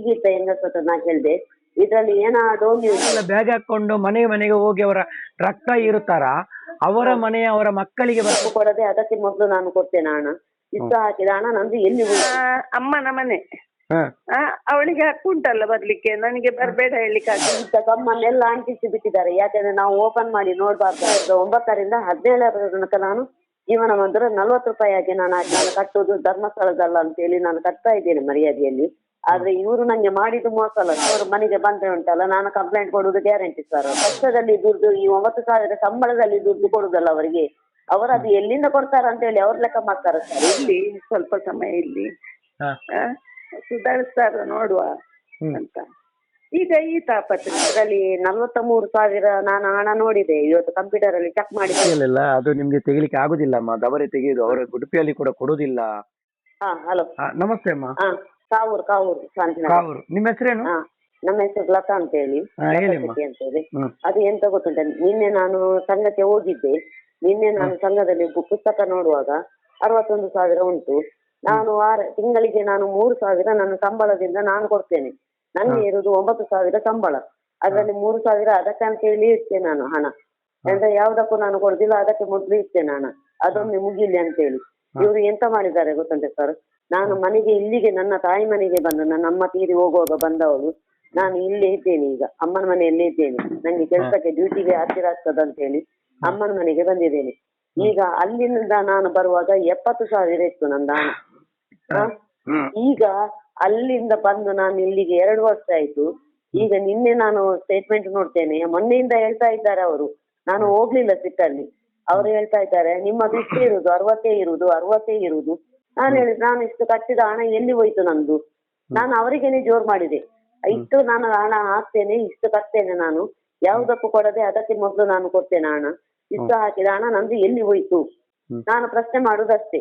ಒಟ್ಟಿಗೆ ಎಂದ ಹೆಂಗಸ ಹತ್ರ ನಾ ಹೇಳ್ದೆ. ಇದ್ರಲ್ಲಿ ಏನಾದೋ ನೀವು ಬ್ಯಾಗ್ ಹಾಕೊಂಡು ಮನೆ ಮನೆಗೆ ಹೋಗಿ ಅವರ ರಕ್ತ ಇರುತ್ತಾರ ಅವರ ಮನೆಯ ಅವರ ಮಕ್ಕಳಿಗೆ ಬರ್ಕು ಕೊಡದೆ ಅದಕ್ಕೆ ಮೊದಲು ನಾನು ಕೊಡ್ತೇನೆ ಹಣ ಇಷ್ಟ ಹಾಕಿದ ಹಣ ನಂದು ಎಲ್ಲಿ ಹೋಯ್ತು? ಆ, ಅಮ್ಮನ ಮನೆ. ಹ. ಆ, ಅವಳಿಗೆ ಹಕ್ಕುಂಟಲ್ಲ ಬರ್ಲಿಕ್ಕೆ ನನಗೆ ಬರ್ಬೇಡ ಹೇಳಿಕ್ಕೆ ಆಗ ಇಂಥ ಕಮ್ಮನ್ನೆಲ್ಲ ಅಂಟಿಸಿ ಬಿಟ್ಟಿದ್ದಾರೆ. ಯಾಕಂದ್ರೆ ನಾವು ಓಪನ್ ಮಾಡಿ ನೋಡ್ಬಾರ್ದು. ಸಾವಿರದ ಒಂಬತ್ತರಿಂದ ಹದಿನೇಳರ ತನಕ ನಾನು ಜೀವನ ಮಂದಿರ ನಲ್ವತ್ತು ರೂಪಾಯಿ ಆಗಿ ನಾನು ಹಾಕಿ ನಾನು ಕಟ್ಟುವುದು ಧರ್ಮಸ್ಥಳದಲ್ಲ ಅಂತೇಳಿ ನಾನು ಕಟ್ತಾ ಇದ್ದೇನೆ ಮರ್ಯಾದೆಯಲ್ಲಿ. ಆದ್ರೆ ಇವರು ನಂಗೆ ಮಾಡಿದ್ದು ಮೋಸ ಅಲ್ಲ. ಅವರು ಮನೆಗೆ ಬಂದ್ರೆ ಉಂಟಲ್ಲ ನಾನು ಕಂಪ್ಲೇಂಟ್ ಕೊಡುವುದು ಗ್ಯಾರಂಟಿ ಸರ್ ಪಕ್ಷದಲ್ಲಿ ದುಡ್ಡು ಈ ಒಂಬತ್ತು ಸಾವಿರ ಸಂಬಳದಲ್ಲಿ ದುಡ್ಡು ಕೊಡುದಲ್ಲ ಅವರಿಗೆ. ಅವರು ಅದು ಎಲ್ಲಿಂದ ಕೊಡ್ತಾರ ಅಂತ ಹೇಳಿ ಅವ್ರ ಲೆಕ್ಕ ಮಾಡ್ತಾರೆ ಸರ್ ಇಲ್ಲಿ ಸ್ವಲ್ಪ ಸಮಯ ಇಲ್ಲಿ. ಸುಧಾರಿಸ್ತಾರ ನೋಡುವ ಅಂತ. ಈಗ ಈ ತಾಪತ್ರದಲ್ಲಿ ಅದರಲ್ಲಿ ನಲ್ವತ್ತ ಮೂರು ಸಾವಿರ ನಾನು ಹಣ ನೋಡಿದೆ. ಇವತ್ತು ಕಂಪ್ಯೂಟರ್ ಅಲ್ಲಿ ಚೆಕ್ ಮಾಡಿ ಇಲ್ಲ ಅದು ನಿಮ್ಗೆ ತೆಗಿಲಿಕ್ಕೆ ಆಗುದಿಲ್ಲ ಅಮ್ಮ. ದವರೆ ತೆಗೆಯುದು ಅವರ ಉಡುಪಿಯಲ್ಲಿ ಕೂಡ ಕೊಡುದಿಲ್ಲ. ಹಾ ಹಲೋ. ನಮಸ್ತೆ ಅಮ್ಮ. ಹಾ. ಕಾವೂರು ಕಾವೂರು ಶಾಂತಿನಗರ. ಕಾವೂರು. ನಿಮ್ಮ ಹೆಸರೇನು? ಹಾ ನಮ್ಮ ಹೆಸರು ಲತಾ ಅಂತ ಹೇಳಿ ಹಾ, ಹೇಳಿಮ್ಮ. ಲತಾ ಶೆಟ್ಟಿ ಅಂತ ಹೇಳಿ ಹ್ಮ್. ಅದು ಎಂತ ಗೊತ್ತುಂಟ? ನಿನ್ನೆ ನಾನು ಸಂಘಕ್ಕೆ ಹೋಗಿದ್ದೆ. ನಿನ್ನೆ ನಾನು ಸಂಘದಲ್ಲಿ ಬು- ಪುಸ್ತಕ ನೋಡುವಾಗ ಅರವತ್ತೊಂದು ಸಾವಿರ ಉಂಟು. ನಾನು ವಾರ ತಿಂಗಳಿಗೆ ನಾನು ಮೂರು ಸಾವಿರ ನನ್ನ ಸಂಬಳದಿಂದ ನಾನು ಕೊಡ್ತೇನೆ. ನನಗೆ ಇರುವುದು ಒಂಬತ್ತು ಸಾವಿರ ಸಂಬಳ. ಅದರಲ್ಲಿ ಮೂರು ಸಾವಿರ ಅದಕ್ಕೆ ಅಂತ ಹೇಳಿ ಇಡ್ತೇನೆ ನಾನು ಹಣ. ಅಂದ್ರೆ ಯಾವ್ದಕ್ಕೂ ನಾನು ಕೊಡುದಿಲ್ಲ ಅದಕ್ಕೆ ಮೊದ್ಲು ಇಡ್ತೇನೆ ಹಣ. ಅದೊಮ್ಮೆ ಮುಗಿಲಿ ಅಂತ ಹೇಳಿ ಇವರು ಎಂತ ಮಾಡಿದ್ದಾರೆ ಗೊತ್ತಂತೆ ಸರ್? ನಾನು ಮನೆಗೆ ಇಲ್ಲಿಗೆ ನನ್ನ ತಾಯಿ ಮನೆಗೆ ಬಂದು ನನ್ನ ಅಮ್ಮ ತೀರಿ ಹೋಗುವಾಗ ಬಂದವಳು ನಾನು ಇಲ್ಲೇ ಇದ್ದೇನೆ ಈಗ ಅಮ್ಮನ ಮನೆಯಲ್ಲೇ ಇದ್ದೇನೆ. ನಂಗೆ ಕೆಲಸಕ್ಕೆ ಡ್ಯೂಟಿಗೆ ಹತ್ತಿರ ಆಗ್ತದೆ ಅಂತ ಹೇಳಿ ಅಮ್ಮನ ಮನೆಗೆ ಬಂದಿದ್ದೇನೆ. ಈಗ ಅಲ್ಲಿಂದ ನಾನು ಬರುವಾಗ ಎಪ್ಪತ್ತು ಸಾವಿರ ಇತ್ತು ನನ್ನ ಹಣ? ಈಗ ಅಲ್ಲಿಂದ ಬಂದು ನಾನು ಇಲ್ಲಿಗೆ ಎರಡು ವರ್ಷ ಆಯ್ತು. ಈಗ ನಿನ್ನೆ ನಾನು ಸ್ಟೇಟ್ಮೆಂಟ್ ನೋಡ್ತೇನೆ. ಮೊನ್ನೆಯಿಂದ ಹೇಳ್ತಾ ಇದ್ದಾರೆ ಅವರು. ನಾನು ಹೋಗ್ಲಿಲ್ಲ ಸಿಟ್ಟಲ್ಲಿ ಅವರು ಹೇಳ್ತಾ ಇದ್ದಾರೆ ನಿಮ್ಮ ಇಷ್ಟೇ ಇರುದು ಅರವತ್ತೇ ಇರುದು ಅರವತ್ತೇ ಇರುದು ನಾನು ಹೇಳಿದ್ ನಾನು ಇಷ್ಟು ಕಟ್ಟಿದ ಹಣ ಎಲ್ಲಿ ಹೋಯ್ತು ನಂದು? ನಾನು ಅವರಿಗೇನೆ ಜೋರ್ ಮಾಡಿದೆ. ಇಷ್ಟು ನಾನು ಹಣ ಹಾಕ್ತೇನೆ ಇಷ್ಟು ಕಟ್ತೇನೆ ನಾನು. ಯಾವುದಕ್ಕೂ ಕೊಡದೆ ಅದಕ್ಕೆ ಮೊದಲು ನಾನು ಕೊಡ್ತೇನೆ ಹಣ. ಇಷ್ಟು ಹಾಕಿದ ಹಣ ನಂದು ಎಲ್ಲಿ ಹೋಯ್ತು? ನಾನು ಪ್ರಶ್ನೆ ಮಾಡುದಷ್ಟೇ.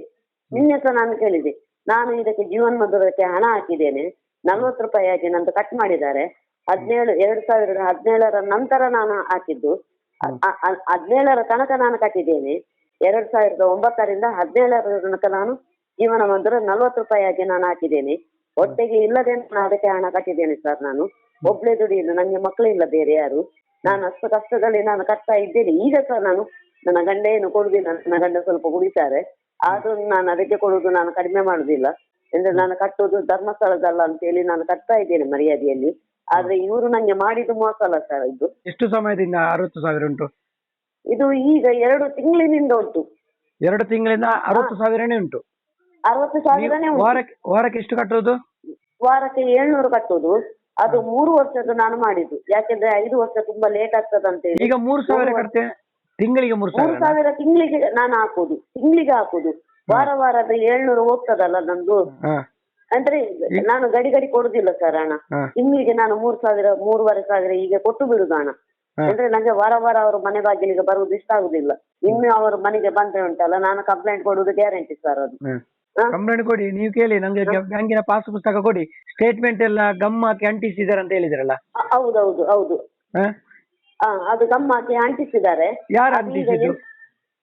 ನಿನ್ನೆ ಸಹ ನಾನು ಕೇಳಿದೆ. ನಾನು ಇದಕ್ಕೆ ಜೀವನ್ ಮಧುರಕ್ಕೆ ಹಣ ಹಾಕಿದ್ದೇನೆ. ನಲ್ವತ್ತು ರೂಪಾಯಿ ಹಾಕಿ ನಂದು ಕಟ್ ಮಾಡಿದ್ದಾರೆ. ಹದಿನೇಳು ಎರಡು ಸಾವಿರದ ಹದಿನೇಳರ ನಂತರ ನಾನು ಹಾಕಿದ್ದು. ಹದಿನೇಳರ ತನಕ ನಾನು ಕಟ್ಟಿದ್ದೇನೆ. ಎರಡ್ ಸಾವಿರದ ಒಂಬತ್ತರಿಂದ ಹದಿನೇಳರ ತನಕ ನಾನು ಜೀವನ ಮಂದಿರ ನಲ್ವತ್ತು ರೂಪಾಯಿ ಆಗಿ ನಾನು ಹಾಕಿದ್ದೇನೆ. ಹೊಟ್ಟೆಗೆ ಇಲ್ಲದೆ ನಾನು ಅದಕ್ಕೆ ಹಣ ಕಟ್ಟಿದ್ದೇನೆ ಸರ್ ನಾನು. ಒಬ್ಳೆ ದುಡಿಯುದು ನಂಗೆ ಮಕ್ಕಳಿಲ್ಲ ಬೇರೆ ಯಾರು. ನಾನು ಅಷ್ಟು ಕಷ್ಟದಲ್ಲಿ ನಾನು ಕಟ್ತಾ ಇದ್ದೇನೆ. ಈಗ ಸಹ ನಾನು ನನ್ನ ಗಂಡ ಏನು ಕೊಡುದಿಲ್ಲ ನನ್ನ ಗಂಡ ಸ್ವಲ್ಪ ಕುಡಿತಾರೆ ಆದ್ರೂ ನಾನು ಅದಕ್ಕೆ ಕೊಡುದು ನಾನು ಕಡಿಮೆ ಮಾಡುದಿಲ್ಲ. ಅಂದ್ರೆ ನಾನು ಕಟ್ಟುದು ಧರ್ಮಸ್ಥಳದಲ್ಲ ಅಂತ ಹೇಳಿ ನಾನು ಕಟ್ತಾ ಇದ್ದೇನೆ ಮರ್ಯಾದೆಯಲ್ಲಿ. ಆದ್ರೆ ಇವರು ನಂಗೆ ಮಾಡಿದ್ದು ಮೋಸ ಅಲ್ಲ ಸರ್ ಇದು. ಎಷ್ಟು ಸಮಯದಿಂದ ಅರವತ್ತು ಸಾವಿರ ಉಂಟು? ಇದು ಈಗ ಎರಡು ತಿಂಗಳಿನಿಂದ ಉಂಟು. ಎರಡು ತಿಂಗಳಿಂದ ಅರವತ್ತು ಸಾವಿರನೇ ಉಂಟು. ಅರವತ್ತು ಸಾವಿರನೇ ಉಂಟು. ವಾರಕ್ಕೆ ವಾರಕ್ಕೆ ಎಷ್ಟು ಕಟ್ಟೋದು ವಾರಕ್ಕೆ ಏಳ್ನೂರು ಕಟ್ಟುದು ಅದು ಮೂರು ವರ್ಷದ್ದು ನಾನು ಮಾಡಿದ್ದು. ಯಾಕೆಂದ್ರೆ ಐದು ವರ್ಷ ತುಂಬಾ ಲೇಟ್ ಆಗ್ತದಂತ ಅಂತ ಹೇಳಿ. ಈಗ ಮೂರು ಸಾವಿರ ಕಟ್ತೇನೆ ತಿಂಗಳಿಗೆ ಮೂರು ಮೂರು ಸಾವಿರ ಸಾವಿರ ತಿಂಗಳಿಗೆ ನಾನು ಹಾಕುದು ತಿಂಗಳಿಗೆ ಹಾಕುದು ವಾರ ವಾರದ ಏಳ್ನೂರು ಹೋಗ್ತದಲ್ಲ ನಂದು? ಹಾ. ಅಂದ್ರೆ ನಾನು ಗಡಿ ಗಡಿ ಕೊಡುದಿಲ್ಲ ಸರ್ ಹಣ. ಹಾ. ತಿಂಗಳಿಗೆ ನಾನು ಮೂರು ಸಾವಿರ ಮೂರುವರೆ ಸಾವಿರ ಹೀಗೆ ಕೊಟ್ಟು ಬಿಡುದು ಹಣ. ಹಾ. ಅಂದ್ರೆ ನಂಗೆ ವಾರ ವಾರ ಅವರು ಮನೆ ಬಾಗಿಲಿಗೆ ಬರುವುದು ಇಷ್ಟ ಆಗುದಿಲ್ಲ. ಇನ್ನು ಅವರು ಮನೆಗೆ ಬಂದ್ರೆ ಉಂಟಲ್ಲ ನಾನು ಕಂಪ್ಲೇಂಟ್ ಕೊಡುವುದು ಗ್ಯಾರಂಟಿ ಸರ್ ಅದು. ಹ್ಮ್. ಕಂಪ್ಲೇಂಟ್ ಕೊಡಿ ನೀವು ಕೇಳಿ ನಂಗೆ ಬ್ಯಾಂಕಿನ ಪಾಸ್ ಪುಸ್ತಕ ಕೊಡಿ. ಸ್ಟೇಟ್ಮೆಂಟ್ ಎಲ್ಲ ಗಮ್ ಹಾಕಿ ಅಂಟಿಸಿದಾರೆ ಅಂತ ಹೇಳಿದ್ರಲ್ಲ? ಹೌದೌದು ಹೌದು. ಹಾ? ಆ, ಅದು ಗಮ್ಮಕ್ಕೆ ಅಂಟಿಸಿದ್ದಾರೆ. ಯಾರು ಎಲ್-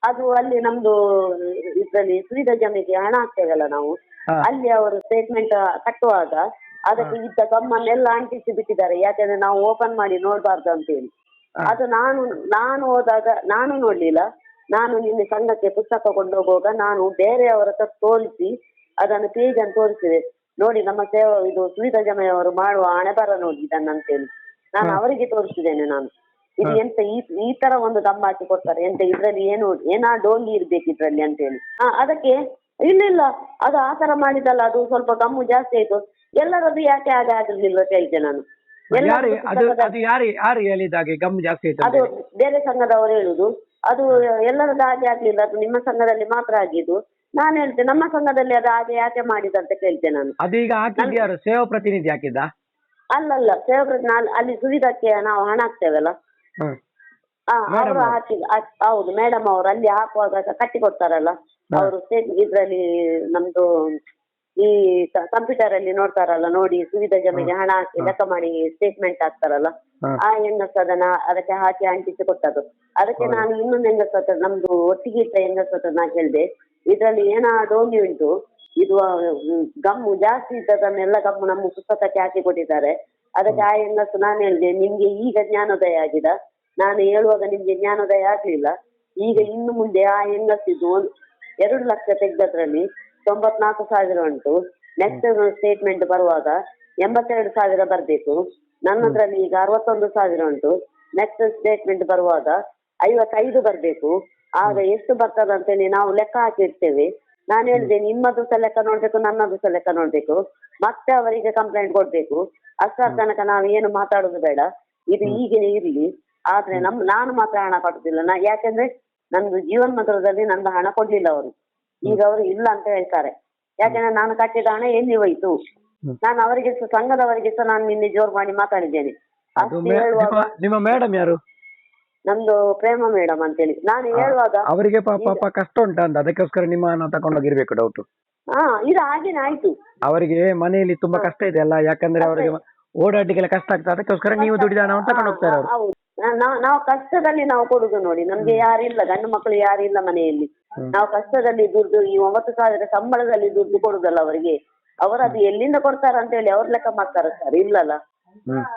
ಅದು ಅಲ್ಲಿ ನಮ್ದು ಇದ್ರಲ್ಲಿ ಸುರಿದ ಜಮೆಗೆ ಹಣ ಹಾಕ್ತೇವಲ್ಲ ನಾವು. ಹಾ. ಅಲ್ಲಿ ಅವರು ಸ್ಟೇಟ್ಮೆಂಟ್ ಕಟ್ಟುವಾಗ ಅದಕ್ಕೆ ಇದ್ದ ಕಮ್ಮನ್ನೆಲ್ಲ ಅಂಟಿಸಿ ಬಿಟ್ಟಿದ್ದಾರೆ. ಯಾಕಂದ್ರೆ ನಾವು ಓಪನ್ ಮಾಡಿ ನೋಡ್ಬಾರ್ದು ಅಂತ ಹೇಳಿ ಅದು ನಾನು ನಾನು ಹೋದಾಗ ನಾನು ನೋಡ್ಲಿಲ್ಲ. ನಾನು ನಿನ್ನೆ ಸಂಘಕ್ಕೆ ಪುಸ್ತಕ ಕೊಂಡೋಗುವಾಗ ನಾನು ಬೇರೆಯವರ ಹತ್ರ ತೋರಿಸಿ ಅದನ್ನು ಪೇಜ್ ಅನ್ನು ತೋರಿಸಿದೆ. ನೋಡಿ ನಮ್ಮ ಸೇವಾ ಇದು ಸುವಿಧ ಜಮೆಯವರು ಮಾಡುವ ಹಣೆಬರ ನೋಡಿ ಇದನ್ನಂತೇಳಿ. ನಾನು ಅವರಿಗೆ ತೋರಿಸಿದ್ದೇನೆ ನಾನು. ಇದು ಎಂತ ಈ ಈ ತರ ಒಂದು ದಮ್ಮ ಹಾಕಿ ಕೊಡ್ತಾರೆ. ಎಂತ ಇದ್ರಲ್ಲಿ ಏನು ಏನಾ ಡೋಂಗಿ ಇರ್ಬೇಕು ಇದ್ರಲ್ಲಿ ಅಂತ ಹೇಳಿ ಹಾ ಅದಕ್ಕೆ ಇಲ್ಲ ಇಲ್ಲ ಅದು ಆ ತರ ಮಾಡಿದಲ್ಲ ಅದು ಸ್ವಲ್ಪ ಗಮ್ಮು ಜಾಸ್ತಿ ಆಯ್ತು. ಎಲ್ಲರದ್ದು ಯಾಕೆ ಹಾಗೆ ಆಗಿರ್ಲಿಲ್ಲ ಕೇಳಿದೆ ನಾನು. ಯಾರು ಅದು ಪುಸ್ತಕದ- ಯಾರು ಯಾರು ಹೇಳಿದಾಗೆ ಗಮ್ ಜಾಸ್ತಿ ಆಯ್ತು ಅದು ಬೇರೆ ಸಂಘದವರು ಹೇಳುದು. ಅದು ಎಲ್ಲರದ್ದು ಹಾಗೆ ಆಗ್ಲಿಲ್ಲ ಅದು ನಿಮ್ಮ ಸಂಘದಲ್ಲಿ ಮಾತ್ರ ಆಗಿದ್ದು. ನಾನು ಹೇಳ್ತೇನೆ ನಮ್ಮ ಸಂಘದಲ್ಲಿ ಅದು ಹಾಗೆ ಯಾಕೆ ಮಾಡಿದಂತ ಕೇಳ್ತೇನೆ ನಾನು. ಅದು ಈಗ ಹಾಕಿದ್ದು ಯಾರು ಸೇವಾ ಪ್ರತಿನಿಧಿ ಹಾಕಿದ್ದ? ಅಲ್ಲಲ್ಲ ಸೇವಾ ನಾನು ಅಲ್ಲಿ ಸುವಿಧಕ್ಕೆ ನಾವು ಹಣ ಹಾಕ್ತೇವಲ್ಲ? ಹ್ಮ್ ಆ, ಅವರು. ಹಾಕಿ ಹೌದು ಮೇಡಮ್ ಅವರು ಅಲ್ಲಿ ಹಾಕುವಾಗ ಕಟ್ಟಿ ಕೊಡ್ತಾರಲ್ಲ ಅವರು ಇದ್ರಲ್ಲಿ ನಮ್ದು ಈ ಕಂಪ್ಯೂಟರ್ ಅಲ್ಲಿ ನೋಡ್ತಾರಲ್ಲ ನೋಡಿ ಸುವಿಧ ಜಮೆಗೆ ಹಣ ಹಾಕಿ ಲೆಕ್ಕ ಮಾಡಿ ಸ್ಟೇಟ್ಮೆಂಟ್ ಹಾಕ್ತಾರಲ್ಲ. ಆ ಹೆಂಗಸ ಅದನ್ನ ಅದಕ್ಕೆ ಹಾಕಿ ಅಂಟಿಸಿ ಕೊಟ್ಟದ್ದು. ಅದಕ್ಕೆ ನಾನು ಇನ್ನೊಂದು ಹೆಂಗಸ ಹತ್ರ ನಮ್ದು ಒಟ್ಟಿಗೆ ಇಟ್ಟ ಹೆಂಗಸ ಹತ್ರ ನಾ ಕೇಳ್ದೆ ಇದ್ರಲ್ಲಿ ಏನಾ ಡೋಂಗಿ ಉಂಟು ಇದು ಗಮ್ಮು ಜಾಸ್ತಿ ಇದ್ದದನ್ನೆಲ್ಲ ಗಮ್ಮು ನಮ್ಮ ಪುಸ್ತಕಕ್ಕೆ ಹಾಕಿ ಕೊಟ್ಟಿದ್ದಾರೆ. ಅದಕ್ಕೆ ಆ ಹೆಂಗಸು ನಾನು ಹೇಳಿದೆ ನಿಮ್ಗೆ ಈಗ ಜ್ಞಾನೋದಯ ಆಗಿದೆ. ನಾನು ಹೇಳುವಾಗ ನಿಮ್ಗೆ ಜ್ಞಾನೋದಯ ಆಗ್ಲಿಲ್ಲ. ಈಗ ಇನ್ನು ಮುಂದೆ ಆ ಹೆಂಗಸಿದ್ದು ಎರಡು ಲಕ್ಷ ತೆಗ್ದದ್ರಲ್ಲಿ ತೊಂಬತ್ನಾಲ್ಕು ಸಾವಿರ ಉಂಟು. ನೆಕ್ಸ್ಟ್ ಸ್ಟೇಟ್ಮೆಂಟ್ ಬರುವಾಗ ಎಂಬತ್ತೆರಡು ಸಾವಿರ ಬರ್ಬೇಕು. ನನ್ನದ್ರಲ್ಲಿ ಈಗ ಅರವತ್ತೊಂದು ಸಾವಿರ ಉಂಟು. ನೆಕ್ಸ್ಟ್ ಸ್ಟೇಟ್ಮೆಂಟ್ ಬರುವಾಗ ಐವತ್ತೈದು ಬರ್ಬೇಕು. ಆಗ ಎಷ್ಟು ಬರ್ತದೆ ಅಂತೇಳಿ ನಾವು ಲೆಕ್ಕ ಹಾಕಿರ್ತೇವೆ. ನಾನು ಹೇಳಿದೆ ನಿಮ್ಮದು ಸಹ ಲೆಕ್ಕ ನೋಡ್ಬೇಕು ನನ್ನದು ಸಹ ಲೆಕ್ಕ ನೋಡ್ಬೇಕು. ಮತ್ತೆ ಅವರಿಗೆ ಕಂಪ್ಲೇಂಟ್ ಕೊಡ್ಬೇಕು. ಅಷ್ಟರ ತನಕ ನಾವು ಏನು ಮಾತಾಡುದು ಬೇಡ. ಇದು ಈಗಿನ ಇರ್ಲಿ. ಆದ್ರೆ ನಮ್ ನಾನು ಮಾತ್ರ ಹಣ ಕೊಡುದಿಲ್ಲ. ನಾ ಯಾಕೆಂದ್ರೆ ನಂದು ಜೀವನ್ ಮಂತ್ರದಲ್ಲಿ ನಂದು ಹಣ ಕೊಡ್ಲಿಲ್ಲ ಅವರು. ಈಗ ಅವರು ಇಲ್ಲ ಅಂತ ಹೇಳ್ತಾರೆ. ಯಾಕಂದ್ರೆ ನಾನು ಕಟ್ಟಿದ ಹಣ ಎಲ್ಲಿ ಹೋಯ್ತು? ನಾನು ಅವರಿಗೆ ಸಂಘದವರಿಗೆ ಸಹ ನಾನು ನಿನ್ನೆ ಜೋರು ಮಾಡಿ ಮಾತಾಡಿದ್ದೇನೆ. ಅದು ಅಷ್ಟು ಮೇ- ಹೇಳುವಾಗ ನಿಮ್ಮ ನಿಮ್ಮ ಮೇಡಮ್ ಯಾರು? ನಮ್ದು ಪ್ರೇಮ ಮೇಡಮ್ ಅಂತೇಳಿ. ನಾನು ಹೇಳುವಾಗ ಅವರಿಗೆ ಪಾಪ ಪಾಪ ಕಷ್ಟ ಉಂಟಾ ಅಂತ ಅದಕ್ಕೋಸ್ಕರ ನಿಮ್ಮನ್ನ ತಕೊಂಡೋಗಿರ್ಬೇಕು ಡೌಟ್ ಹಾ ಇದು ಹಾಗೇನೆ ಆಯ್ತು. ಅವರಿಗೆ ಮನೆಯಲ್ಲಿ ತುಂಬಾ ಕಷ್ಟ ಇದೆ ಅಲ್ಲ ಯಾಕಂದ್ರೆ ಅವರಿಗೆ ಓಡಾಡ್ಲಿಕ್ಕೆಲ್ಲ ಕಷ್ಟ ಆಗ್ತದೆ ಅದಕ್ಕೋಸ್ಕರ ನೀವು ದುಡಿದ ಹಣವನ್ನು ತಕೊಂಡು ಹೋಗ್ತಾರೆ ಅವರು. ಹೌದು. ನಾ- ನಾವು ನಾವು ಕಷ್ಟದಲ್ಲಿ ನಾವು ಕೊಡುದು ನೋಡಿ. ನಮ್ಗೆ ಯಾರಿಲ್ಲ ಗಂಡು ಮಕ್ಕಳು ಯಾರಿಲ್ಲ ಮನೆಯಲ್ಲಿ. ನಾವು ಕಷ್ಟದಲ್ಲಿ ದುಡ್ಡು ಈ ಒಂಬತ್ತು ಸಾವಿರ ಸಂಬಳದಲ್ಲಿ ದುಡ್ಡು ಕೊಡುದಲ್ಲ ಅವರಿಗೆ? ಅವರು ಅದು ಎಲ್ಲಿಂದ ಕೊಡ್ತಾರ ಅಂತ ಹೇಳಿ ಅವ್ರ ಲೆಕ್ಕ ಮಾಡ್ತಾರ ಸರ್ ಇಲ್ಲಲ್ಲ.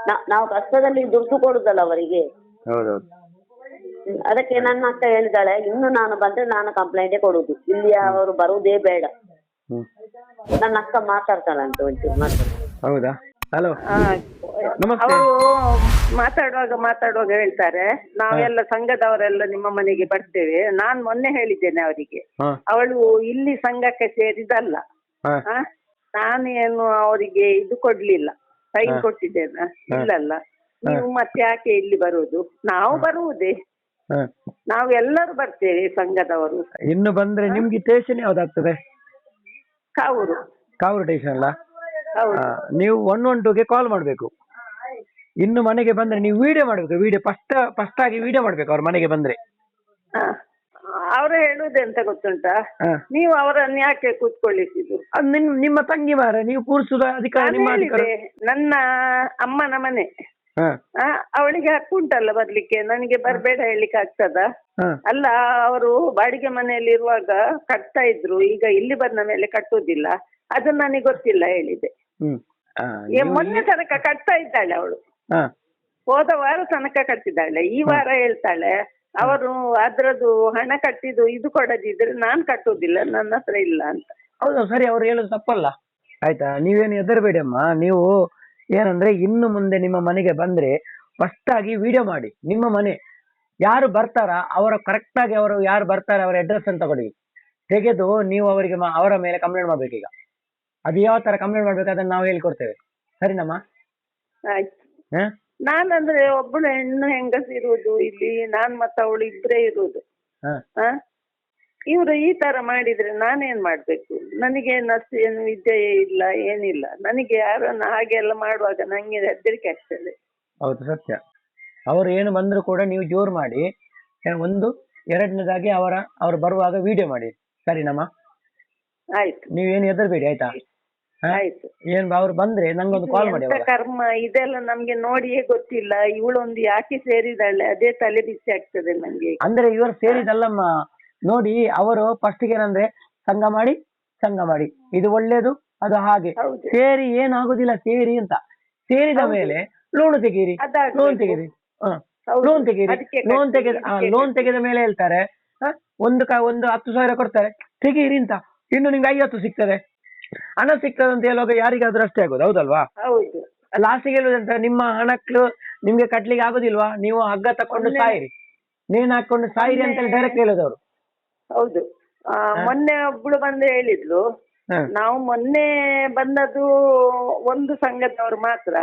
ನಾ- ನಾವು ಕಷ್ಟದಲ್ಲಿ ದುಡ್ಡು ಕೊಡುದಲ್ಲ ಅವರಿಗೆ. ಹೌದೌದು. ಅದಕ್ಕೆ ನನ್ನ ಅಕ್ಕ ಹೇಳಿದಾಳೆ ಇನ್ನು ನಾನು ಬಂದ್ರೆ ನಾನು ಕಂಪ್ಲೇಂಟೇ ಕೊಡುದು. ಇಲ್ಲಿ ಅವರು ಬರುವುದೇ ಬೇಡ. ಹ್ಮ್. ನನ್ನ ಅಕ್ಕ ಮಾತಾಡ್ತಾಳಂತೆ ಒಂಚೂರು ಮಾತಾಡ ಹೌದಾ? ಹಲೋ ನಮಸ್ತೆ. ಅವರು ಮಾತಾಡುವಾಗ ಮಾತಾಡುವಾಗ ಹೇಳ್ತಾರೆ ನಾವೆಲ್ಲ ಸಂಘದವರೆಲ್ಲ ನಿಮ್ಮ ಮನೆಗೆ ಬರ್ತೇವೆ. ನಾನ್ ಮೊನ್ನೆ ಹೇಳಿದ್ದೇನೆ ಅವರಿಗೆ. ಹಾ. ಅವಳು ಇಲ್ಲಿ ಸಂಘಕ್ಕೆ ಸೇರಿದಲ್ಲ. ಹಾ? ನಾನೇನು ಅವರಿಗೆ ಇದು ಕೊಡ್ಲಿಲ್ಲ. ಸೈನ್ ಹಾ. ಕೊಟ್ಟಿದ್ದೇನೆ. ಇಲ್ಲಲ್ಲ. ನೀವು ಮತ್ತೆ ಯಾಕೆ ಇಲ್ಲಿ ಬರುವುದು? ನಾವು ಬರುವುದೇ. ಹಾ. ನಾವು ಎಲ್ಲರೂ ಬರ್ತೇವೆ ಸಂಘದವರು. ಇನ್ನು ಬಂದ್ರೆ ನಿಮ್ಗೆ ಸ್ಟೇಷನ್ ಯಾವ್ದಾಗ್ತದೆ? ಕಾವೂರು. ಕಾವೂರು ಸ್ಟೇಷನ್ ಅಲ್ಲ? ನೀವು ಒನ್ ಒನ್ ಟೂಗೆ ಕಾಲ್ ಮಾಡಬೇಕು. ಇನ್ನು ಮನೆಗೆ ಬಂದ್ರೆ ನೀವು ವಿಡಿಯೋ ಮಾಡಬೇಕು ವಿಡಿಯೋ ಫಸ್ಟ್ ಫಸ್ಟ್ ಆಗಿ ವಿಡಿಯೋ ಮಾಡ್ಬೇಕು ಅವ್ರ ಮನೆಗೆ ಬಂದ್ರೆ. ಅವರು ಹೇಳುವುದೆಂತ ಗೊತ್ತುಂಟಾ? ಹಾ. ನೀವು ಅವರನ್ನು ಯಾಕೆ ಕೂತ್ಕೊಳ್ಳಿಸಿದ್ದು ಅದು ನಿಮ್ಮ ತಂಗಿ ಮಾರ ನೀವು ಕೂರಿಸುದ ಅಧಿಕಾರ ನನ್ನ ಅಮ್ಮನ ಮನೆ. ಅವಳಿಗೆ ಹಕ್ಕು ಉಂಟಲ್ಲ ಬರ್ಲಿಕ್ಕೆ ನನಗೆ ಬರ್ಬೇಡ ಹೇಳಿಕ್ಕೆ ಆಗ್ತದ? ಅಲ್ಲ ಅವರು ಬಾಡಿಗೆ ಮನೆಯಲ್ಲಿ ಇರುವಾಗ ಕಟ್ತಾ ಇದ್ರು ಈಗ ಇಲ್ಲಿ ಬಂದ ಮೇಲೆ ಕಟ್ಟುದಿಲ್ಲ ಅದು ನನಗೆ ಗೊತ್ತಿಲ್ಲ ಹೇಳಿದೆ. ಹ್ಮ್. ಆ, ಏ, ನೀವು ಮೊನ್ನೆ ತನಕ ಕಟ್ತಾ ಇದ್ದಾಳೆ ಅವಳು. ಹಾ. ಹೋದ ವಾರ ತನಕ ಕಟ್ಟಿದ್ದಾಳೆ. ಈ ವಾರ ಹೇಳ್ತಾಳೆ ಅವರು ಅದ್ರದ್ದು ಹಣ ಕಟ್ಟಿದ್ದು ಇದು ಕೊಡದಿದ್ರೆ ನಾನ್ ಕಟ್ಟುದಿಲ್ಲ ನನ್ನ ಹತ್ರ ಇಲ್ಲ ಅಂತ. ಹೌದು ಸರಿ ಅವ್ರು ಹೇಳೋದು ತಪ್ಪಲ್ಲ. ಆಯ್ತಾ? ನೀವೇನು ಹೆದರಬೇಡಿ ಅಮ್ಮ. ನೀವು ಏನಂದ್ರೆ ಇನ್ನು ಮುಂದೆ ನಿಮ್ಮ ಮನೆಗೆ ಬಂದ್ರೆ ಫಸ್ಟ್ ಆಗಿ ವಿಡಿಯೋ ಮಾಡಿ. ನಿಮ್ಮ ಮನೆ. ಯಾರು ಬರ್ತಾರ? ಅವರ ಕರೆಕ್ಟ್ ಆಗಿ ಅವರು ಯಾರು ಬರ್ತಾರೆ? ಅವರ ಅಡ್ರೆಸ್ ಅಂತ ಕೊಡಿ ತೆಗೆದು ನೀವು ಅವರಿಗೆ ಮ- ಅವರ ಮೇಲೆ ಕಂಪ್ಲೇಂಟ್ ಮಾಡ್ಬೇಕೀಗ. ಅದು ಯಾವ ತರ ಕಂಪ್ಲೇಂಟ್ ಮಾಡ್ಬೇಕು ಅದನ್ನ ನಾವು ಹೇಳ್ಕೊಡ್ತೇವೆ. ಸರಿನಮ್ಮ? ಆಯ್ತು. ಹ? ನಾನಂದ್ರೆ ಒಬ್ಬಳು ಹೆಣ್ಣು ಹೆಂಗಸ್ ಇರುವುದು ಇಲ್ಲಿ ನಾನ್ ಮತ್ತೆ ಅವಳು ಇದ್ರೆ ಇರುವುದು. ಹ. ಆ? ಇವ್ರು ಈ ತರ ಮಾಡಿದ್ರೆ ನಾನೇನ್ ಮಾಡ್ಬೇಕು? ನನಗೆ ನರ್ಸ್ ಏನು ವಿದ್ಯೆ ಇಲ್ಲ ಏನಿಲ್ಲ. ನನಗೆ ಯಾರನ್ನ ಹಾಗೆಲ್ಲ ಮಾಡುವಾಗ ನಂಗೆ ಹೆದರಿಕೆ ಆಗ್ತದೆ. ಹೌದು ಸತ್ಯ. ಅವರು ಏನು ಬಂದ್ರು ಕೂಡ ನೀವು ಜೋರು ಮಾಡಿ ಏ- ಒಂದು ಎರಡನೇದಾಗಿ ಅವರ ಅವ್ರು ಬರುವಾಗ ವಿಡಿಯೋ ಮಾಡಿ. ಸರಿನಮ್ಮ? ಆಯ್ತು. ನೀವೇನು ಹೆದರ್ಬೇಡಿ ಆಯ್ತಾ? ಹ? ಆಯ್ತು. ಏನ್ ಅವ್ರು ಬಂದ್ರೆ ನಂಗೊಂದು ಕಾಲ್ ಮಾಡಿ ಎಂತ ಅವಾಗ ಕರ್ಮ? ಇದೆಲ್ಲ ನಮ್ಗೆ ನೋಡಿಯೇ ಗೊತ್ತಿಲ್ಲ. ಇವಳೊಂದು ಯಾಕೆ ಸೇರಿದಾಳೆ ಅದೇ ತಲೆ ಬಿಸಿ ಆಗ್ತದೆ ನಂಗೆ ಅಂದ್ರೆ ಇವರು ಸೇರಿದಲ್ಲಮ್ಮ ನೋಡಿ ಅವರು ಫಸ್ಟ್ ಏನಂದ್ರೆ ಸಂಘ ಮಾಡಿ ಸಂಘ ಮಾಡಿ. ಇದು ಒಳ್ಳೇದು ಅದು ಹಾಗೆ. ಹೌದು. ಸೇರಿ ಏನಾಗುದಿಲ್ಲ ಸೇರಿ ಅಂತ. ಸೇರಿದ ಮೇಲೆ ಲೋನ್ ತೆಗೀರಿ. ಅದಾಗ್ಬೇಕು. ಲೋನ್ ತೆಗೀರಿ. ಹ. ಹೌದು. ಲೋನ್ ತೆಗೀರಿ. ಅದಕ್ಕೆ ಲೋನ್ ಕಟ್ಟಿ, ತೆಗೆದ ಇದಕ್ಕೆ ಲೋನ್ ತೆಗೆದ ಮೇಲೆ ಹೇಳ್ತಾರೆ ಹ? ಒಂದು ಕ ಒಂದು ಹತ್ತು ಸಾವಿರ ಕೊಡ್ತಾರೆ. ತೆಗೀರಿ ಅಂತ. ಇನ್ನು ನಿಮ್ಗೆ ಐವತ್ತು ಸಿಗ್ತದೆ. ಹಣ ಸಿಗ್ತದೆ ಅಂತ ಹೇಳುವಾಗ ಯಾರಿಗಾದ್ರೂ ಅಷ್ಟೇ ಆಗೋದು ಹೌದಲ್ವಾ? ಹೌದು. ಲಾಸ್ಟಿಗೆ ಹೇಳುದಂತ ನಿಮ್ಮ ಹಣಕ್ಕೆ ನಿಮ್ಗೆ ಕಟ್ಲಿಕ್ಕೆ ಆಗುದಿಲ್ವಾ? ನೀವು ಹಗ್ಗ ತಕೊಂಡು ಸಾಯಿರಿ. ನೇಣು ಹಾಕೊಂಡು ಸಾಯಿರಿ ಅಂತ ಹೇಳಿ ಡೈರೆಕ್ಟ್ ಹೇಳೋದವ್ರು. ಹೌದು. ಆ, ಮೊನ್ನೆ ಒಬ್ಳು ಬಂದು ಹೇಳಿದ್ಲು. ಹ, ನಾವು ಮೊನ್ನೆ ಬಂದದ್ದು ಒಂದು ಸಂಘದವರು ಮಾತ್ರ.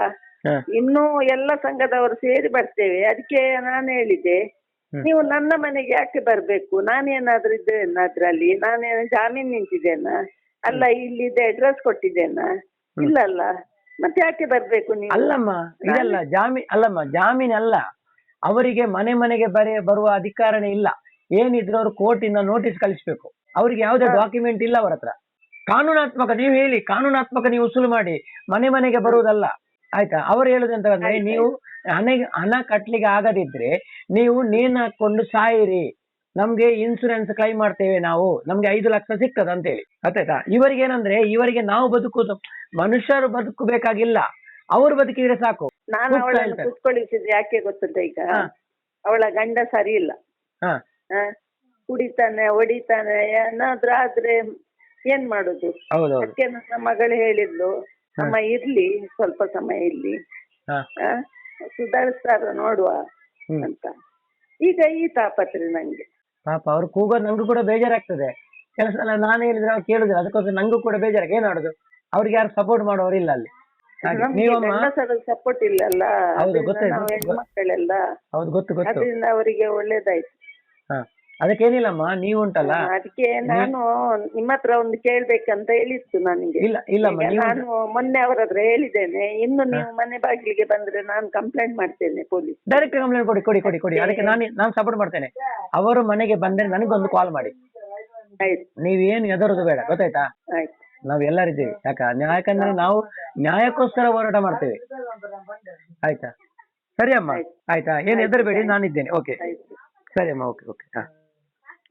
ಹ, ಇನ್ನು ಎಲ್ಲ ಸಂಘದವರು ಸೇರಿ ಬರ್ತೇವೆ. ಅದಕ್ಕೆ ನಾನು ಹೇಳಿದೆ ಹ್ಮ್. ನೀವು ನನ್ನ ಮನೆಗೆ ಯಾಕೆ ಬರ್ಬೇಕು? ನಾನೇನಾದ್ರೂ ಇದ್ದೇನೆ ಅದ್ರಲ್ಲಿ. ನಾನೇನು ಜಾಮೀನ್ ನಿಂತಿದ್ದೇನ? ಅಲ್ಲ ಇಲ್ಲಿದೆ ಅಡ್ರೆಸ್ ಕೊಟ್ಟಿದ್ದೇನ? ಇಲ್ಲ ಅಲ್ಲ ಮತ್ತೆ ಯಾಕೆ ಬರ್ಬೇಕು ನೀವು? ಅಲ್ಲಮ್ಮ ಇದಲ್ಲ ಜಾಮೀನ್ ಅಲ್ಲಮ್ಮ ಜಾಮೀನ್ ಅಲ್ಲ. ಅವರಿಗೆ ಮನೆ ಮನೆಗೆ ಬರೆ ಬರುವ ಅಧಿಕಾರನೇ ಇಲ್ಲ. ಏನಿದ್ರು ಅವ್ರು ಕೋರ್ಟಿಂದ ನೋಟಿಸ್ ಕಳಿಸ್ಬೇಕು. ಅವ್ರಿಗೆ ಯಾವುದೇ ಡಾಕ್ಯುಮೆಂಟ್ ಇಲ್ಲ ಅವರ ಹತ್ರ. ಕಾನೂನಾತ್ಮಕ ನೀವು ಹೇಳಿ ಕಾನೂನಾತ್ಮಕ ನೀವು ಉಸುಲು ಮಾಡಿ ಮನೆ ಮನೆಗೆ ಬರುವುದಲ್ಲ. ಆಯ್ತಾ? ಅವ್ರು ಹೇಳುದಂತ ಅಂದ್ರೆ ನೀವು ಹಣ ಹಣ ಕಟ್ಲಿಕ್ಕೆ ಆಗದಿದ್ರೆ ನೀವು ನೇಣು ಹಾಕೊಂಡು ಸಾಯಿರಿ. ನಮ್ಗೆ ಇನ್ಸೂರೆನ್ಸ್ ಕ್ಲೈಮ್ ಮಾಡ್ತೇವೆ ನಾವು. ನಮ್ಗೆ ಐದು ಲಕ್ಷ ಸಿಕ್ಕದ ಅಂತ ಹೇಳಿ ಗೊತ್ತಾಯ್ತಾ ಇವರಿಗೆ ಏನಂದ್ರೆ ಇವರಿಗೆ ನಾವು ಬದುಕುದು ಮನುಷ್ಯರು ಬದುಕಬೇಕಾಗಿಲ್ಲ. ಅವರು ಬದುಕಿದ್ರೆ ಸಾಕು. ನಾನು ಅವಳನ್ನು ಹೇಳ್ತಾರೆ. ಕುತ್ಕೊಳಿಸಿದ್ರೆ ಯಾಕೆ ಗೊತ್ತುಂಟ ಈಗ? ಅವಳ ಗಂಡ ಸರಿ ಇಲ್ಲ. ಕುಡಿತಾನೆ ಹೊಡಿತಾನೆ ಏನಾದ್ರೂ ಆದ್ರೆ ಏನ್ ಮಾಡುದು? ಅದಕ್ಕೆ ನನ್ನ ಮಗಳು ಹೇಳಿದ್ಲು. ಅಮ್ಮ ಇರ್ಲಿ ಸ್ವಲ್ಪ ಸಮಯ ಇರ್ಲಿ. ಸುಧಾರಿಸ್ತಾರ ನೋಡುವ ಅಂತ. ಈಗ ಈ ತಾಪತ್ರೆ ನಂಗೆ. ಪಾಪ ಅವ್ರು ಕೂಗೋ ನಂಗೂ ಕೂಡ ಬೇಜಾರಾಗ್ತದೆ. ಕೆಲಸ ಎಲ್ಲ ನಾನು ಹೇಳಿದ್ರೆ ಅವ್ರು ಕೇಳುದಿಲ್ಲ. ಅದಕ್ಕೋಸ್ಕರ ನಂಗೂ ಕೂಡ ಬೇಜಾರಾಗಿ ಏನ್ ಮಾಡುದು? ಅವ್ರಿಗೆ ಯಾರು ಸಪೋರ್ಟ್ ಮಾಡೋರು ಇಲ್ಲ ಅಲ್ಲಿ. ಸಪೋರ್ಟ್ ಇಲ್ಲಲ್ಲ ಹೌದು, ಗೊತ್ತಾಯ್ತು, ಹೌದು ಗೊತ್ತು ಗೊತ್ತು. ಅವರಿಗೆ ಒಳ್ಳೇದಾಯ್ತು. ಹಾ. ಅದಕ್ಕೇನಿಲ್ಲಮ್ಮ ನೀವು ಉಂಟಲ್ಲ ಅದಕ್ಕೆ ನಾನು ನಿಮ್ಮ ಹತ್ರ ಒಂದು ಕೇಳ್ಬೇಕಂತ ಹೇಳಿತ್ತು ನನಗೆ. ಇಲ್ಲ ಇಲ್ಲಮ್ಮ ಈಗ ನೀವು ನಾನು ಮೊನ್ನೆ ಅವರ ಹತ್ರ ಹೇಳಿದ್ದೇನೆ ಇನ್ನು ನೀವು ಮನೆ ಬಾಗಿಲಿಗೆ ಬಂದ್ರೆ ನಾನು ಕಂಪ್ಲೇಂಟ್ ಮಾಡ್ತೇನೆ ಪೊಲೀಸ್ ಡೈರೆಕ್ಟ್ ಕಂಪ್ಲೇಂಟ್ ಕೊಡಿ ಕೊಡಿ ಕೊಡಿ ಕೊಡಿ. ಅದಕ್ಕೆ ನಾನು ನಾನು ಸಪೋರ್ಟ್ ಮಾಡ್ತೇನೆ. ಅವರು ಮನೆಗೆ ಬಂದ್ರೆ ನನಗೊಂದು ಕಾಲ್ ಮಾಡಿ. ಆಯ್ತು. ನೀವೇನು ಎದರೋದು ಬೇಡ ಗೊತ್ತಾಯ್ತಾ? ಆಯ್ತು. ನಾವ್ ಎಲ್ಲರಿದ್ದೀವಿ. ಯಾಕ ಯಾಕಂದ್ರೆ ನಾವು ನ್ಯಾಯಕ್ಕೋಸ್ಕರ ಹೋರಾಟ ಮಾಡ್ತೇವೆ. ಆಯ್ತಾ? ಸರಿ ಅಮ್ಮ ಆಯ್ತಾ? ಏನ್ ನಾನು ನಾನಿದ್ದೇನೆ. ಓಕೆ ಸರಿ ಅಮ್ಮ ಓಕೆ ಓಕೆ ಹಾ.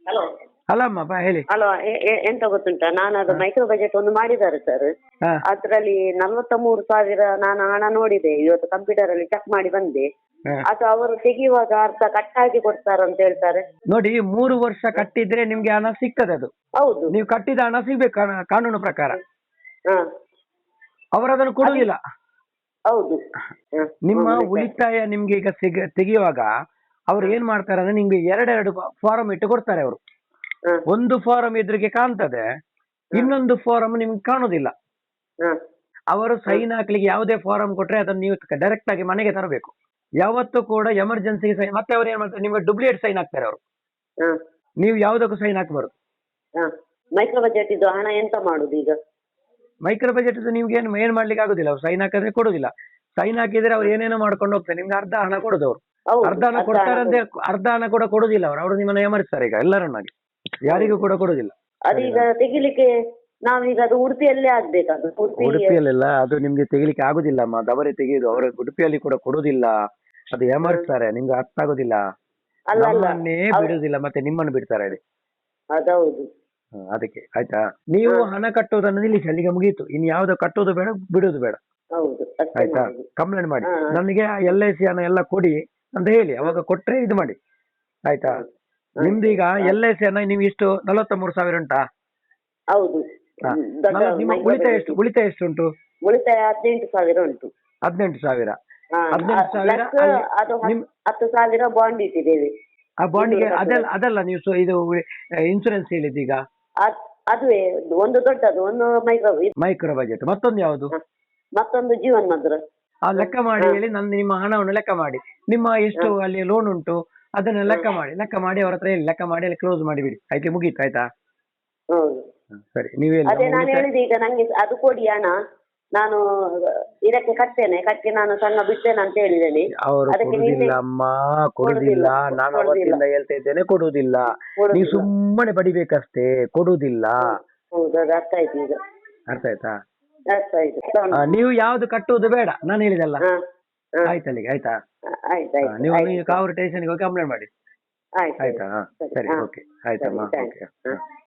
ಹಲೋ ಹಲೋ ಬಾ ಹೇಳಿ. ಹಲೋ ಎಂತ ಗೊತ್ತುಂಟಾ? ನಾನು ಅದು ಮೈಕ್ರೋ ಬಜೆಟ್ ಒಂದು ಮಾಡಿದ್ದಾರೆ ಸರ್ ಹಾ. ಅದ್ರಲ್ಲಿ ನಲ್ವತ್ತ ಮೂರು ಸಾವಿರ ನಾನು ಹಣ ನೋಡಿದೆ. ಇವತ್ತು ಕಂಪ್ಯೂಟರ್ ಅಲ್ಲಿ ಚೆಕ್ ಮಾಡಿ ಬಂದೆ. ಹಾ. ಅದು ಅವರು ತೆಗೆಯುವಾಗ ಅರ್ಧ ಕಟ್ಟಾಗಿ ಅಂತ ಹೇಳ್ತಾರೆ. ನೋಡಿ ಮೂರು ವರ್ಷ ಕಟ್ಟಿದ್ರೆ ನಿಮ್ಗೆ ಹಣ ಸಿಗ್ತದೆ ಅದು. ಹೌದು. ನೀವು ಕಟ್ಟಿದ ಹಣ ಸಿಗ್ಬೇಕು ಕಾನ- ಕಾನೂನು ಪ್ರಕಾರ. ಹಾ. ಅವರು ಅದನ್ನು ಕೊಡುದಿಲ್ಲ ಹೌದು. ಹ. ನಿಮ್ಮ ಉಳಿತಾಯ ನಿಮ್ಗೆ ಈಗ ಸಿಗ ತೆಗೆಯುವಾಗ ಅವ್ರು ಏನ್ ಮಾಡ್ತಾರೆ ಅಂದ್ರೆ ನಿಮ್ಗೆ ಎರಡೆರಡು ಫಾರಂ ಇಟ್ಟು ಕೊಡ್ತಾರೆ ಅವರು. ಒಂದು ಫಾರಂ ಎದುರಿಗೆ ಕಾಣ್ತದೆ ಇನ್ನೊಂದು ಫಾರಂ ನಿಮ್ಗೆ ಕಾಣುದಿಲ್ಲ. ಅವರು ಸೈನ್ ಹಾಕ್ಲಿಕ್ಕೆ ಯಾವುದೇ ಫಾರಂ ಕೊಟ್ರೆ ಅದನ್ನ ನೀವು ಡೈರೆಕ್ಟ್ ಆಗಿ ಮನೆಗೆ ತರಬೇಕು. ಯಾವತ್ತೂ ಕೂಡ ಎಮರ್ಜೆನ್ಸಿಗೆ ಸೈನ್ ಮತ್ತೆ ಅವ್ರು ಏನ್ ಮಾಡ್ತಾರೆ ನಿಮ್ಗೆ ಡುಪ್ಲಿಕೇಟ್ ಸೈನ್ ಹಾಕ್ತಾರೆ ಅವರು. ನೀವು ಯಾವುದಕ್ಕೂ ಸೈನ್ ಹಾಕಬಾರ್ದು. ಮೈಕ್ರೋ ಬಜೆಟ್ ಇದು ಹಣ ಎಂತ ಮಾಡುದು ಈಗ? ಮೈಕ್ರೋ ಬಜೆಟ್ ನಿಮ್ಗೆ ಏನು ಏನ್ ಮಾಡ್ಲಿಕ್ಕೆ ಆಗುದಿಲ್ಲ. ಅವ್ರು ಸೈನ್ ಹಾಕಿದ್ರೆ ಕೊಡುದಿಲ್ಲ. ಸೈನ್ ಹಾಕಿದ್ರೆ ಅವ್ರು ಏನೇನೋ ಮಾಡ್ಕೊಂಡು ಹೋಗ್ತಾರೆ. ನಿಮ್ಗೆ ಅರ್ಧ ಹಣ ಕೊಡುದು ಅವ್ರು. ಅರ್ಧ ಹಣ ಅರ್ಧಾನ ಕೊಡ್ತಾರೆ. ಅಂದ್ರೆ ಅರ್ಧ ಹಣ ಕೂಡ ಕೊಡುದಿಲ್ಲ ಅವರು. ಅವರು ನಿಮ್ಮನ್ನ ಏಮರಿಸ್ತಾರೆ ಈಗ ಎಲ್ಲರನ್ನಾಗಿ. ಯಾರಿಗೂ ಕೂಡ ಕೊಡುದಿಲ್ಲ. ಅದೀಗ ತೆಗಿಲಿಕ್ಕೆ ನಾವೀಗ ಅದು ಉಡುಪಿಯಲ್ಲೇ ಉಡುಪಿಯಲ್ಲೆಲ್ಲ ಅದು ನಿಮ್ಗೆ ತೆಗಿಲಿಕ್ಕೆ ಆಗುದಿಲ್ಲಮ್ಮ ದವರೆ ತೆಗೆಯುದು ಅವರ ಉಡುಪಿಯಲ್ಲಿ ಕೂಡ ಕೊಡುದಿಲ್ಲ. ಅದು ಏಮರಿಸ್ತಾರೆ ನಿಮ್ಗೆ ಅರ್ಥ ಆಗುದಿಲ್ಲ. ನಮ್ಮನ್ನೇ ಬಿಡುದಿಲ್ಲ ಮತ್ತೆ ನಿಮ್ಮನ್ನು ಬಿಡ್ತಾರೆ ಹೇಳಿ ಅದೌದು. ಅದಕ್ಕೆ ಆಯ್ತಾ? ನೀವು ಹಣ ಕಟ್ಟುವುದನ್ನು ನಿಲ್ಲಿಸಿ ಅಲ್ಲಿಗೆ ಮುಗಿಯಿತು. ಇನ್ನು ಯಾವ್ದು ಕಟ್ಟೋದು ಬೇಡ ಬಿಡುದು ಬೇಡ. ಹೌದು ಆಯ್ತಾ. ಕಂಪ್ಲೇಂಟ್ ಮಾಡಿ. ನನಗೆ ಎಲ್ ಐ ಸಿ ಹಣ ಎಲ್ಲ ಕೊಡಿ. ಅಂತ ಹೇಳಿ ಅವಾಗ ಕೊಟ್ರೆ ಇದು ಮಾಡಿ. ಆಯ್ತಾ? ನಿಮ್ದು ಈಗ ಎಲ್ ಐ ಸಿ ಅನ್ನ ನೀವು ಇಷ್ಟು ನಲವತ್ತ ಮೂರು ಸಾವಿರ ಉಂಟಾ? ಹೌದು. ಹಾ. ದೊಡ್ಡ ನಲ- ನಿಮ್ಮ ಉಳಿತಾಯ. ಎಷ್ಟು ಉಳಿತಾಯ ಎಷ್ಟು ಉಂಟು? ಉಳಿತಾಯ ಹದಿನೆಂಟು ಸಾವಿರ ಉಂಟು. ಹದಿನೆಂಟು ಸಾವಿರ. ಹಾ, ಹದಿನೆಂಟು ಆ, ಸಾವಿರ plus ಅಲ್ಲಿ ಅದು ಹತ್- ನಿಮ್- ಹತ್ತು ಸಾವಿರ ಬಾಂಡ್ ಇಟ್ಟಿದ್ದೇವೆ. ಆ ಬಾಂಡಿಗೆ ಇನ್ನೂರ ಅದಲ್ಲ ಅದಲ್ಲ ನೀವು ಸೊ ಇದು ಇನ್ಸೂರೆನ್ಸ್ ಹೇಳಿದ್ದು ಈಗ? ಅದ್- ಅದುವೇ ಒಂದು ದೊಡ್ಡದು ಒಂದು ಮೈಕ್ರೋ ಮೈಕ್ರೋ ಬಜೆಟ್ ಮತ್ತೊಂದು ಯಾವುದು? ಮತ್ತೊಂದು ಜೀವನ್ ಮದ್ರ ಆ ಲೆಕ್ಕ ಮಾಡಿ ಹೇಳಿ ನಂದು ನಿಮ್ಮ ಹಣವನ್ನು ಲೆಕ್ಕ ಮಾಡಿ. ನಿಮ್ಮ ಎಷ್ಟು ಅಲ್ಲಿ ಲೋನ್ ಉಂಟು ಅದನ್ನ ಲೆಕ್ಕ ಮಾಡಿ. ಲೆಕ್ಕ ಮಾಡಿ ಅವ್ರ ಹತ್ರ ಹೇಳಿ. ಲೆಕ್ಕ ಮಾಡಿ ಅಲ್ಲಿ ಕ್ಲೋಸ್ ಮಾಡಿಬಿಡಿ. ಆಯ್ತು ಮುಗೀತು ಆಯ್ತಾ? ಸರಿ. ನೀವೇ. ಅದೇ ನಾನು ಹೇಳಿದೆ ಈಗ ನಂಗೆ ಅದು ಕೊಡಿ ಹಣ. ನಾನು ಇದಕ್ಕೆ ಕಟ್ತೇನೆ. ಕಟ್ಟಿ ನಾನು ಸಣ್ಣ ಬಿಡ್ತೇನೆ ಅಂತ ಹೇಳಿದ್ದೇನೆ ಅವರು ನೀವೇ- ಕೊಡುದಿಲ್ಲ ಅಮ್ಮ ಕೊಡುದಿಲ್ಲ. ಕೊಡುದಿಲ್ಲ, ನಾನು ಅವತ್ತಿಂದ ಹೇಳ್ತಾ ಇದ್ದೇನೆ ಕೊಡುದಿಲ್ಲ. ನೀವು ಸುಮ್ಮನೆ ಬಡಿಬೇಕಷ್ಟೇ ಕೊಡುದಿಲ್ಲ. ಹೌದು ಅದು ಅರ್ಥ ಆಯ್ತು ಈಗ. ಅರ್ಥ ಆಯ್ತಾ? ಆ, ನೀವು ಯಾವ್ದು ಕಟ್ಟುವುದು ಬೇಡ. ನಾನು ಹೇಳಿದಲ್ಲ. ಹಾ ಹಾ. ಆಯ್ತು ಅಲ್ಲಿಗೆ ಆಯ್ತಾ? ಆಯ್ತು ಆ, ಆಯ್ತು ನೀವು ಆಯ್ತು. ನೀವು ಕಾವೂರು ಸ್ಟೇಷನ್ಗೆ ಹೋಗಿ ಕಂಪ್ಲೇಂಟ್ ಮಾಡಿ. ಆಯ್ತು ಆಯ್ತಾ. ಹಾ ಸರಿ, ಹಾ. ಓಕೆ. ಆಯ್ತಮ್ಮ. ಸರಿ, ಓಕೆ.